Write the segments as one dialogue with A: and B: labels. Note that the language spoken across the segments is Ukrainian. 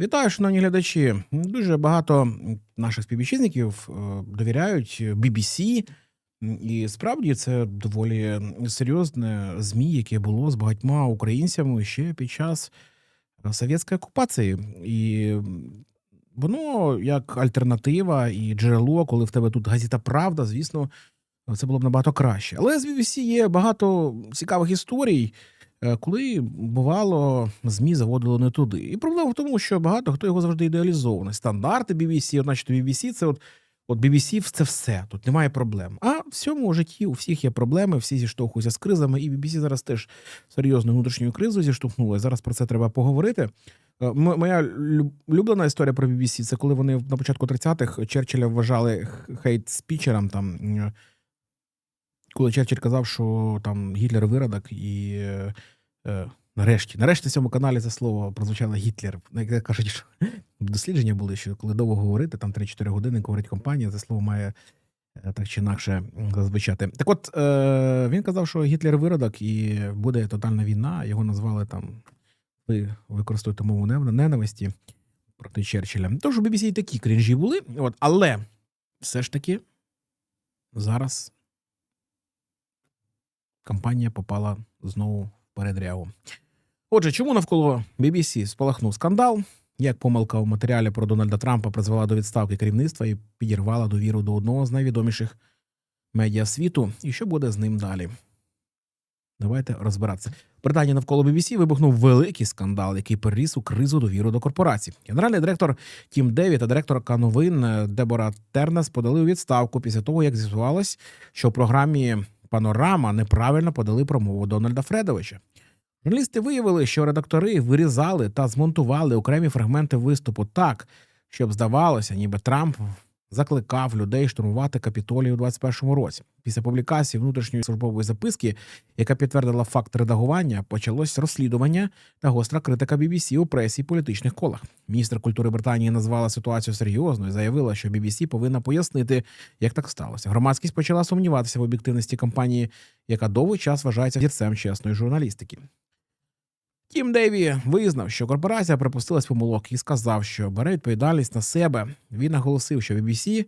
A: Вітаю, шановні глядачі. Дуже багато наших співвітчизників е, довіряють BBC. І справді це доволі серйозне ЗМІ, яке було з багатьма українцями ще під час совєтської окупації. І воно як альтернатива і джерело, коли в тебе тут газета Правда, звісно, це було б набагато краще. Але з BBC є багато цікавих історій, коли бувало ЗМІ заводили не туди. І проблема в тому, що багато хто його завжди ідеалізований. Стандарти BBC, значить, BBC це от. От BBC – це все, тут немає проблем. А в цьому житті у всіх є проблеми, всі зіштовхуються з кризами, і BBC зараз теж серйозною внутрішньою кризою зіштовхнулася. Зараз про це треба поговорити. Е, Моя лю- улюблена історія про BBC – це коли вони на початку 30-х Черчилля вважали хейт-спічером. Там, е, коли Черчилль казав, що там Гітлер виродок, і е, нарешті, нарешті на цьому каналі це слово прозвучало Гітлер. Як кажуть, що дослідження були, що коли довго говорити, там 3-4 години говорить компанія, це слово має е, так чи інакше зазвичати. Так от е, він казав, що Гітлер виродок і буде тотальна війна. Його назвали там. Ви використовуєте мову ненависті проти Черчилля. Тож у BBC і такі крінжі були, от, але все ж таки зараз кампанія попала знову в передрягу. Отже, чому навколо BBC спалахнув скандал? Як помилка у матеріалі про Дональда Трампа призвела до відставки керівництва і підірвала довіру до одного з найвідоміших медіа світу, і що буде з ним далі? Давайте розбиратися. Британії навколо BBC вибухнув великий скандал, який переріс у кризу довіру до корпорацій. Генеральний директор Тім Деві та директорка новин Дебора Тернес подали у відставку після того, як з'ясувалось, що в програмі Панорама неправильно подали промову Дональда Фредовича. Журналісти виявили, що редактори вирізали та змонтували окремі фрагменти виступу так, щоб здавалося, ніби Трамп закликав людей штурмувати капітолій у 21-му році. Після публікації внутрішньої службової записки, яка підтвердила факт редагування, почалось розслідування та гостра критика BBC у пресі і політичних колах. Міністр культури Британії назвала ситуацію серйозною і заявила, що BBC повинна пояснити, як так сталося. Громадськість почала сумніватися в об'єктивності кампанії, яка довгий час вважається зірцем чесної журналістики. Тім Дейві визнав, що корпорація припустилась помилок і сказав, що бере відповідальність на себе. Він наголосив, що BBC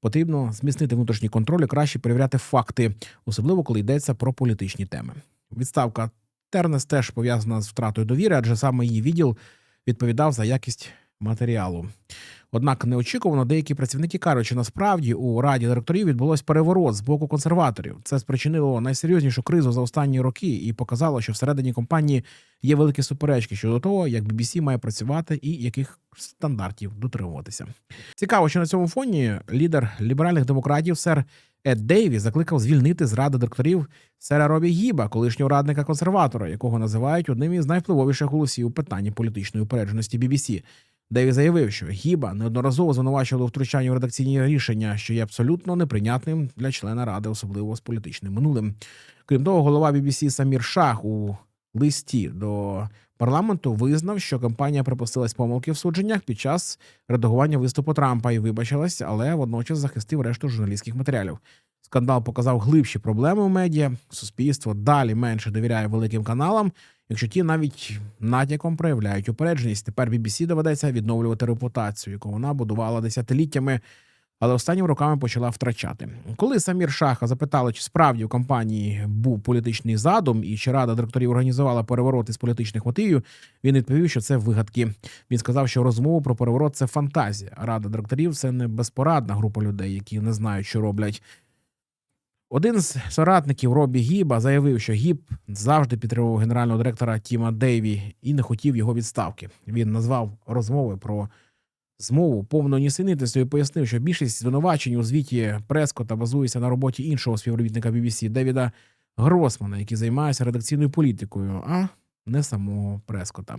A: потрібно зміцнити внутрішній контроль і краще перевіряти факти, особливо коли йдеться про політичні теми. Відставка Тернес теж пов'язана з втратою довіри, адже саме її відділ відповідав за якість матеріалу. Однак неочікувано деякі працівники кажуть, що насправді у раді директорів відбулось переворот з боку консерваторів. Це спричинило найсерйознішу кризу за останні роки і показало, що всередині компанії є великі суперечки щодо того, як BBC має працювати і яких стандартів дотримуватися. Цікаво, що на цьому фоні лідер ліберальних демократів сер Ед Дейві закликав звільнити з ради директорів сера Робі Гіба, колишнього радника консерватора, якого називають одним із найвпливовіших голосів у питанні політичної упередженості BBC. Деві заявив, що Гіба неодноразово звинувачували у втручанні в редакційні рішення, що є абсолютно неприйнятним для члена ради, особливо з політичним минулим. Крім того, голова BBC Самір Шах у листі до парламенту визнав, що компанія припустилась помилки в судженнях під час редагування виступу Трампа і вибачилась, але водночас захистив решту журналістських матеріалів. Скандал показав глибші проблеми у медіа. Суспільство далі менше довіряє великим каналам, якщо ті навіть натяком проявляють упередженість. Тепер BBC доведеться відновлювати репутацію, яку вона будувала десятиліттями, але останніми роками почала втрачати. Коли Самір Шаха запитали, чи справді у компанії був політичний задум і чи рада директорів організувала переворот із політичних мотивів, він відповів, що це вигадки. Він сказав, що розмову про переворот це фантазія. Рада директорів це не безпорадна група людей, які не знають, що роблять. Один з соратників Робі Гіба заявив, що Гіб завжди підтримував генерального директора Тіма Дейві і не хотів його відставки. Він назвав розмови про змову повною нісенітністю і пояснив, що більшість звинувачень у звіті Прескота базується на роботі іншого співробітника BBC Девіда Гросмана, який займається редакційною політикою, а не самого Прескота.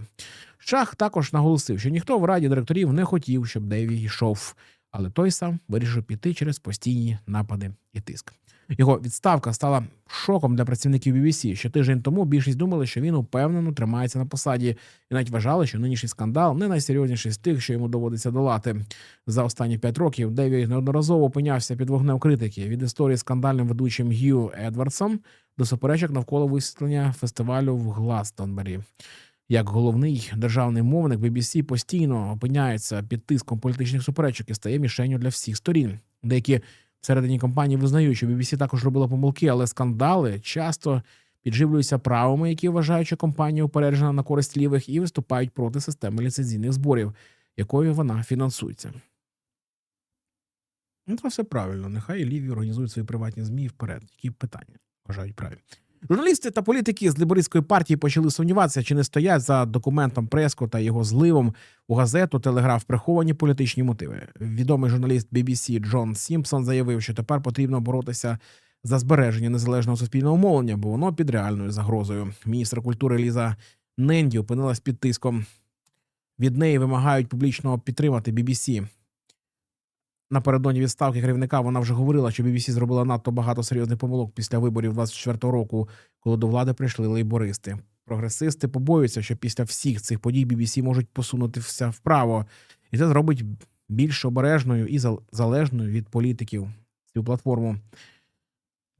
A: Шах також наголосив, що ніхто в раді директорів не хотів, щоб Деві йшов, але той сам вирішив піти через постійні напади і тиск. Його відставка стала шоком для працівників BBC. Ще тиждень тому більшість думали, що він упевнено тримається на посаді, і навіть вважали, що нинішній скандал не найсерйозніший з тих, що йому доводиться долати. За останні п'ять років Деві неодноразово опинявся під вогнем критики від історії з скандальним ведучим Г'ю Едвардсом до суперечок навколо висвітлення фестивалю в Гластонбері. Як головний державний мовник BBC постійно опиняється під тиском політичних суперечок і стає мішенню для всіх сторін. Деякі всередині компанії визнають, що BBC також робила помилки, але скандали часто підживлюються правами, які вважають, що компанія упереджена на користь лівих, і виступають проти системи ліцензійних зборів, якою вона фінансується. Ну, це все правильно. Нехай ліві організують свої приватні ЗМІ вперед. Які питання вважають праві. Журналісти та політики з лібористської партії почали сумніватися, чи не стоять за документом Преско та його зливом у газету Телеграф приховані політичні мотиви. Відомий журналіст BBC Джон Сімпсон заявив, що тепер потрібно боротися за збереження незалежного суспільного мовлення, бо воно під реальною загрозою. Міністр культури Ліза Ненді опинилась під тиском. Від неї вимагають публічно підтримати BBC. Напередодні відставки керівника вона вже говорила, що BBC зробила надто багато серйозних помилок після виборів 24-го року, коли до влади прийшли лейбористи. Прогресисти побоюються, що після всіх цих подій BBC можуть посунутися вправо, і це зробить більш обережною і зал- залежною від політиків цю платформу.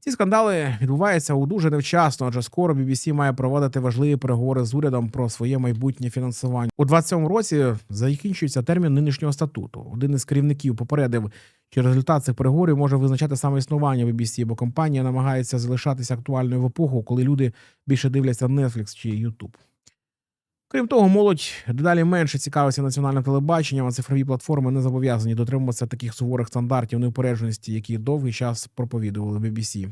A: Ці скандали відбуваються у дуже невчасно, адже скоро BBC має проводити важливі переговори з урядом про своє майбутнє фінансування. У 27-му році закінчується термін нинішнього статуту. Один із керівників попередив, що результат цих переговорів може визначати саме існування BBC, бо компанія намагається залишатися актуальною в епоху, коли люди більше дивляться Netflix чи YouTube. Крім того, молодь дедалі менше цікавиться національним телебаченням, а цифрові платформи не зобов'язані дотримуватися таких суворих стандартів неупередженості, які довгий час проповідували BBC.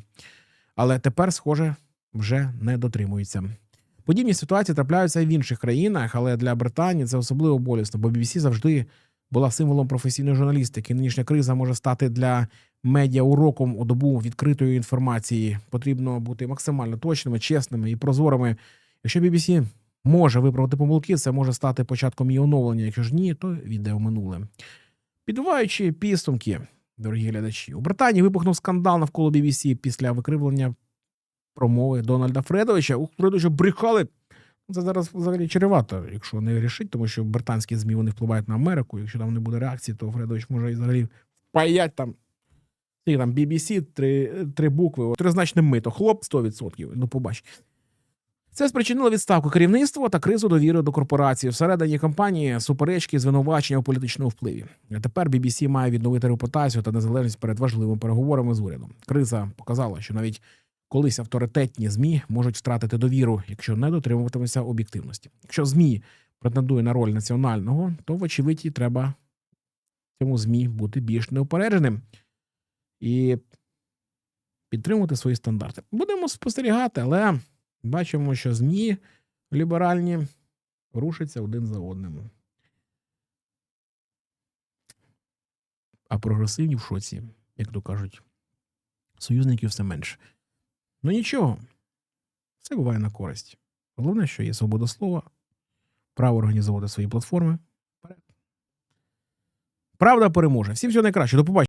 A: Але тепер, схоже, вже не дотримуються. Подібні ситуації трапляються і в інших країнах, але для Британії це особливо болісно, бо BBC завжди була символом професійної журналістики. Нинішня криза може стати для медіа уроком у добу відкритої інформації. Потрібно бути максимально точними, чесними і прозорими. Якщо BBC може виправити помилки, це може стати початком її оновлення. Якщо ж ні, то відео минуле. Підбиваючи підсумки, дорогі глядачі, у Британії вибухнув скандал навколо BBC після викривлення промови Дональда Фредовича. У Фредовича брехали. Це зараз взагалі чревато, якщо не рішить, тому що британські ЗМІ вони впливають на Америку. Якщо там не буде реакції, то Фредович може і взагалі впаять там. Скільки там BBC, три, три букви, тризначне мито, хлоп 100%. Ну, побач. Це спричинило відставку керівництва та кризу довіри до корпорації. Всередині компанії суперечки звинувачення у політичному впливі. Тепер BBC має відновити репутацію та незалежність перед важливими переговорами з урядом. Криза показала, що навіть колись авторитетні змі можуть втратити довіру, якщо не дотримуватимуться об'єктивності. Якщо змі претендує на роль національного, то вочевидь треба цьому змі бути більш неупередженим і підтримувати свої стандарти. Будемо спостерігати, але бачимо, що ЗМІ ліберальні рушаться один за одним. А прогресивні в шоці, як то кажуть, союзників все менше. Ну нічого, все буває на користь. Головне, що є свобода слова, право організовувати свої платформи. Правда переможе. Всім всього найкраще. До побачення.